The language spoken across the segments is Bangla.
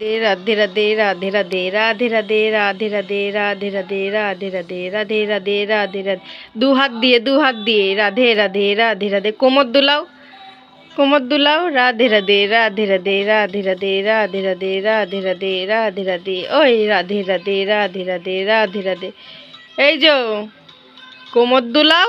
রাধে রাধে রাধে রাধে রাধে রাধে রাধে রাধে রাধে রাধে রাধে রাধে রাধে রাধে রাধে রাধে দু হাত দিয়ে দু হাত দিয়ে রাধে রাধে রাধে রাধে কোমর দুলাও কোমর দুলাও রাধে রাধে রাধে রাধে রাধে রাধে রাধে রাধে রাধে রাধে রাধে রাধে ওই রাধে রাধে রাধে রাধে রাধে রাধে এই যো কোমর দুলাও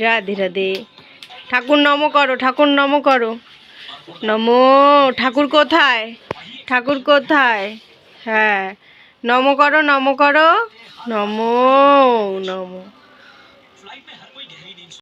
রাধে রাধে। ঠাকুর নম করো, ঠাকুর নম করো। নম, ঠাকুর কোথায়? ঠাকুর কোথায়? হ্যাঁ। নম করো নম করো। নম নম।